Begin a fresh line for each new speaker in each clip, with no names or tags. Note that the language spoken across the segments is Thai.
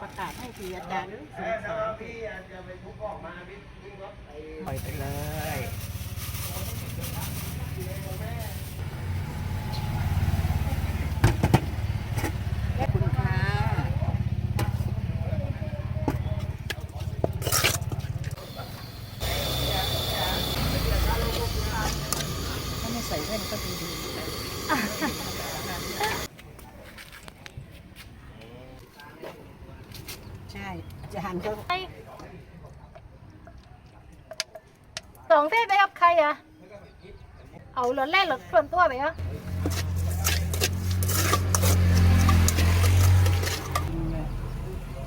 ประกาศให้ทีอาจารย์สงสารปล่อยไปเลยขอบคุณค่ะถ้าไม่ใส่แว่นก็ดูดีใช่อาจารย์ก็
สองเส้นไปกับใครอะเอารถแรกรถส่วนตัวไปอะ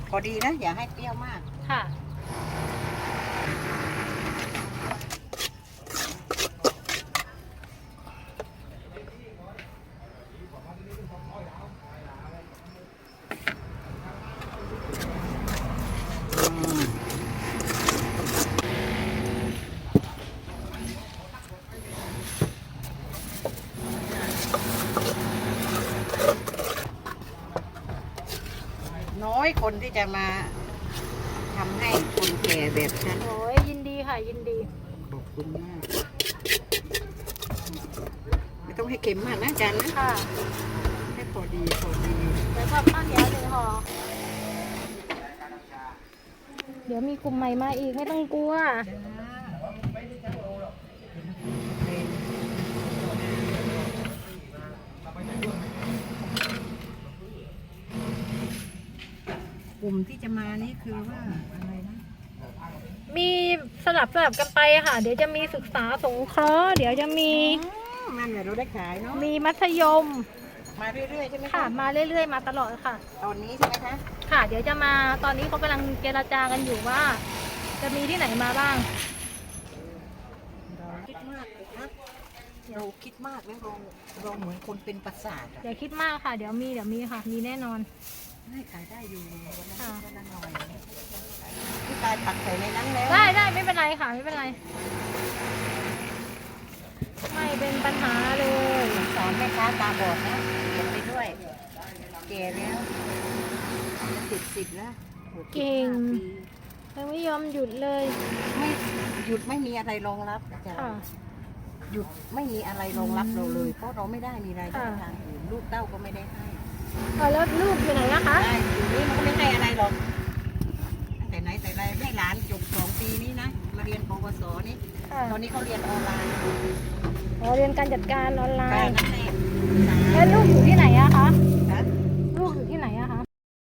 พอดีนะ อย่าให้เปรี้ยวมาก
ค่ะ
อยคนที่จะมาทำให้คนแก่แบบฉัน
โอ้ยยินดีค่ะยินดี
ขอบคุณมาก ไม่ต้องให้เค็มมากนะอาจารย์นะ
ค่ะ
ให้พอดีพอดี
เดี๋ยวขับข้าวเหนียวหนึ่งห่อเดี๋ยวมีกลุ่มใหม่มาอีกไม่ต้องกลัว
กลุ่มที่จะมานี่คือว่าอะไรนะ
มีสลับสลับกันไปค่ะ เดี๋ยวจะมีศึกษาสงเคราะห์เดี๋ยวจะมี
อ๋อนั่นแหละเราได้ขายเนาะ
มีมัธยม
มาเรื่อยๆใช่ไหม
ค่ะ มาเรื่อย ๆ มาตลอดค่ะ
ตอนนี้ใช่ไหมคะ
ค่ะ เดี๋ยวจะมาตอนนี้เขากำลังเจรจากันอยู่ว่า จะมีที่ไหนมาบ้าง
เราคิดมากเลยนะเราคิดมากแล้วเราเราเหมือนคนเป็นประสาทอะ
อย่าคิดมากค่ะ เดี๋ยวมีเดี๋ยวมีค่ะ มีแน่นอน
ให้ขายได้อยู่วันนั้น
ค่ะ
ก็นั่งหน่อยพี่ตายตักใส่ในนั้นแล้ว
ได้ได้ไม่เป็นไรค่ะไม่เป็นไร ไม่เป็นปัญหาเลย
สอนแม่ค้าตาบอดนะเก็บไปด้วยแก่แล้วจะติดสิบแล้วหสิบ
เก่ง
ห้าปี
ยังไม่ยอมหยุดเลย
ไม่หยุดไม่มีอะไรรองรับอาจาร
ค่ะ
ย์หยุดไม่มีอะไรรองรับเราเลย เพราะเราไม่ได้มีรายได้
ค่ะ
ทางอื่นลูกเต้าก็ไม่ได้ให้
เอา แล้วลูกอยู่ไหนนะคะ
ได้อยู่นี่มันก็ไม่ให้อะไรหรอกตั้งแต่ไหนแต่ไรให้หลานจบสองปีนี้นะ มาเรียนปวสนี่
ค่ะ
ตอนนี้เขาเรียนออนไลน์
อ๋อเรียนการจัดการออนไล
การ
น์
นั่นแหละ
แล้วลูกอยู่ที่ไหนอะคะ
นะ
ลูกอยู่ที่ไหนอะคะ